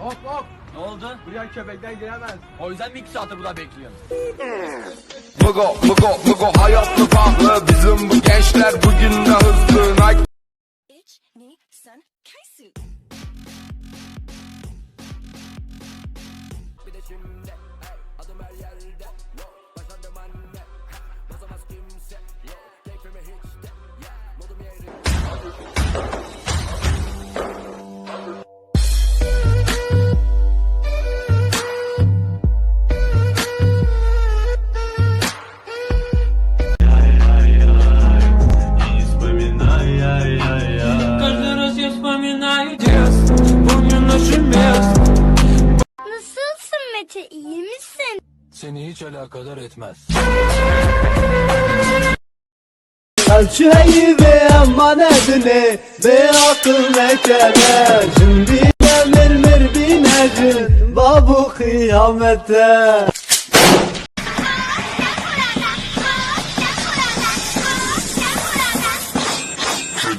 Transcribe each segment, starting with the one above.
Hop hop. Ne oldu? Buraya köpekler giremez. O yüzden mi iki saattir burada bekliyorum? Mugo mugo mugo hayatlı pahalı Bizim bu gençler bugün de hızlı Nike Seni hiç alakadar etmez. Elçiyi ve emanetini ve akıl mekene Şimdi gelir mir binecin babu kıyamete. Sen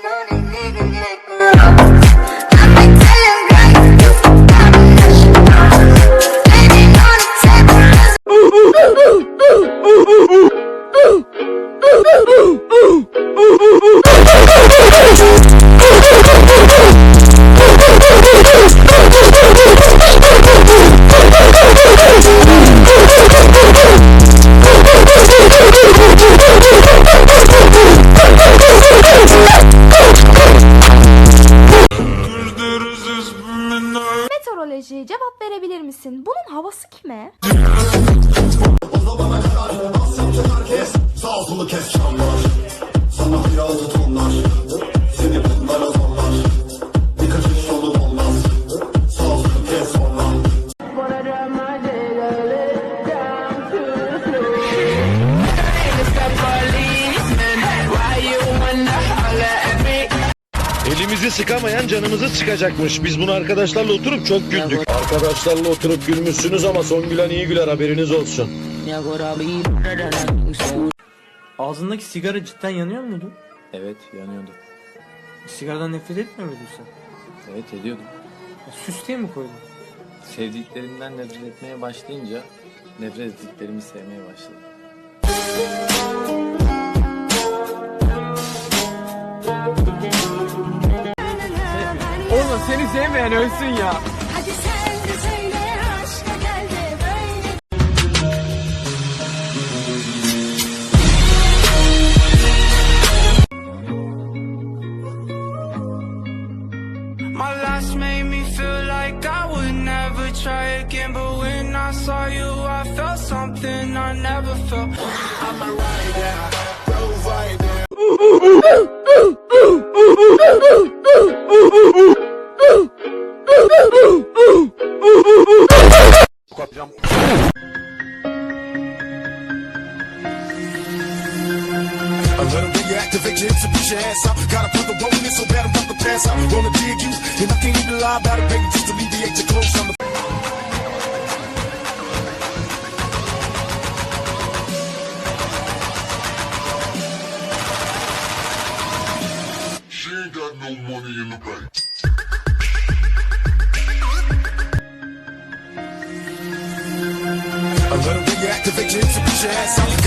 cevap verebilir misin? Bunun havası kime? Elimizi sıkamayan canımızı sıkacakmış. Biz bunu arkadaşlarla oturup çok güldük. Arkadaşlarla oturup gülmüşsünüz ama son gülen iyi güler haberiniz olsun. Ağzındaki sigara cidden yanıyor muydu? Evet yanıyordu. Sigaradan nefret etmiyor muydun sen? Evet ediyordum. Ya, süs diye mi koydun? Sevdiklerimden nefret etmeye başlayınca nefret ettiklerimi sevmeye başladım. Seni sevmeyen ölsün ya. Hadi sen de söyle aşka gel de böyle My last made me feel like I would never try again But when I saw you I felt something I never felt I'm a rider, A little reactivate your hips and put your ass out Gotta put the roll in it so bad I'm about to pass out. Wanna dig you and I can't even lie about it baby Just alleviate your clothes. On the She ain't got no money in the bank. A little reactivate your hips and put your ass out